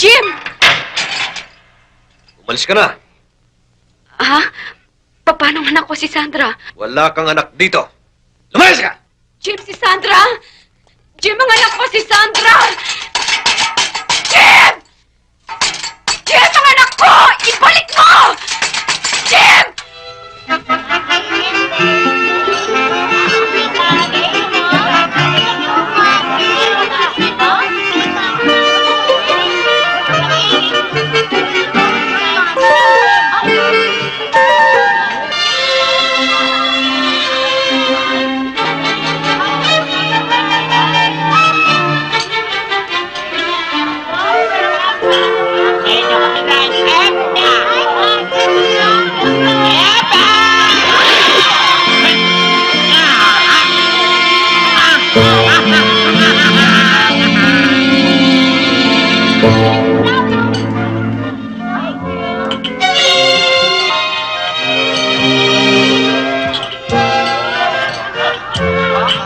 Jim! Umalis ka na. Ha? Paano anak ko si Sandra? Wala kang anak dito. Lumayas ka! Jim, si Sandra? Jim, ang anak ko si Sandra!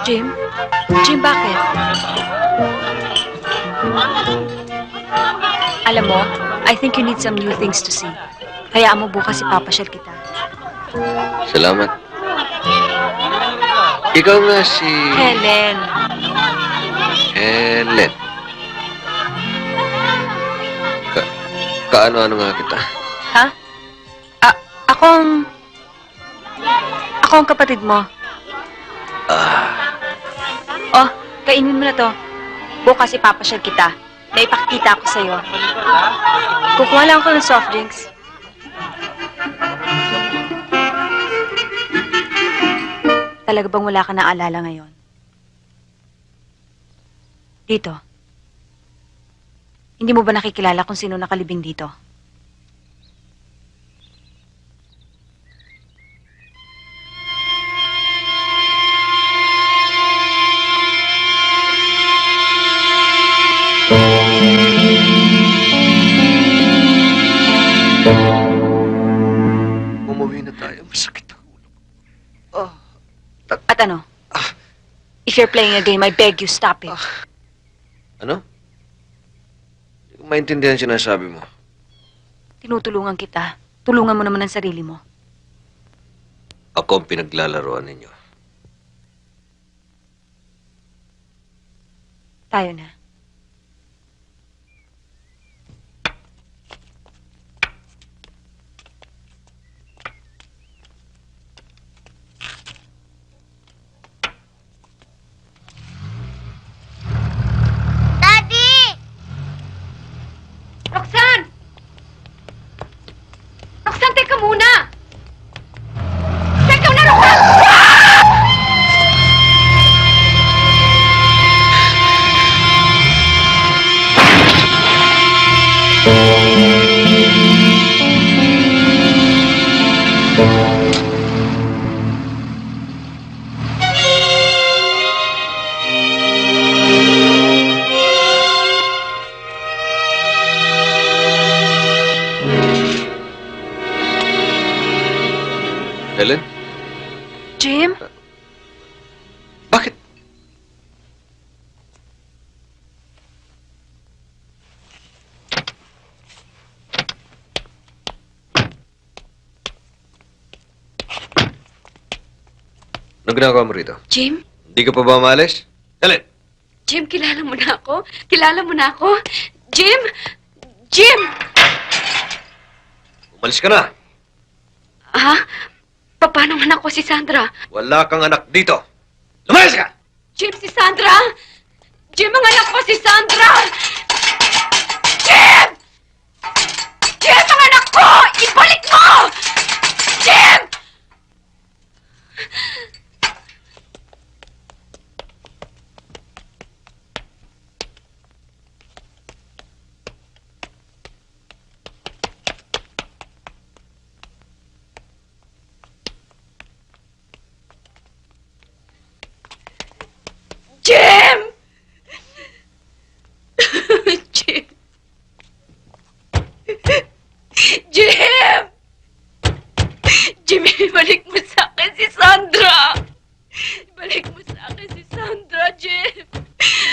Jim? Jim, bakit? Alam mo, I think you need some new things to see. Hayaan mo bukas ipapasyal kita. Salamat. Ikaw nga si... Helen, Helen. Ka kaano-ano nga kita? ha? Akong... Ako ang kapatid mo. Ah, Oh, kainin mo na to. Bukas ipapasyal kita. May ipakikita ako sa'yo. Kukuha lang ako ng soft drinks. Talaga bang wala ka na alala ngayon? Dito. Hindi mo ba nakikilala kung sino nakalibing dito? Ano? If you're playing a game, I beg you, stop it. ano? Hindi ko maintindihan sinasabi mo. Tinutulungan kita. Tulungan mo naman ang sarili mo. Ako ang pinaglalaroan ninyo. Tayo na. Helen? Jim? Bakit? Anong ginagawa mo rito? Jim? Hindi ka pa ba umalis? Helen! Jim, kilala mo na ako? Kilala mo na ako? Jim? Jim! Umalis ka na. Ha? Paano anak ko si Sandra? Wala kang anak dito. Lumayas ka! Jim, si Sandra? Jim, ang anak ko si Sandra! Jim! Jim, ang anak ko! Ibalik mo! Jim! Jim! Jim! Jim! Jim, ibalik mo sa akin si Sandra! Ibalik mo sa akin si Sandra, Jim!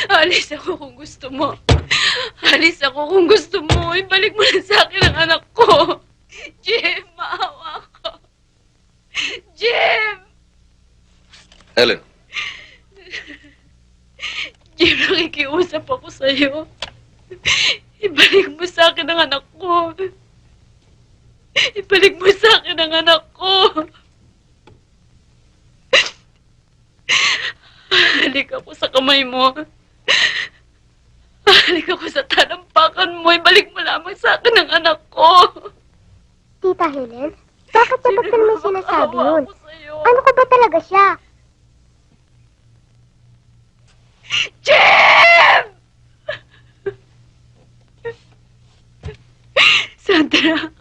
Alis ako kung gusto mo. Alis ako kung gusto mo, ibalik mo na sa akin ang anak ko. Jim, maawa ko. Jim! Helen, Jim, nakikiusap ako sa'yo. Ibalik mo sa akin ang anak ko. Ibalik mo sa akin ang anak ko. Halik ako sa kamay mo. Ako sa talampakan mo. Ibalik mo lamang sa akin ang anak ko. Tita Helen, bakit niya ba't mo sinasabi yun? Ano ka ba talaga siya? Jim! Sandra.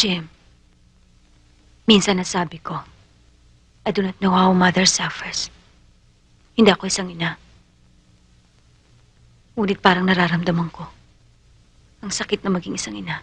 Jim, minsan nasabi ko, I do not know how mother suffers. Hindi ako isang ina. Ngunit parang nararamdaman ko ang sakit na maging isang ina.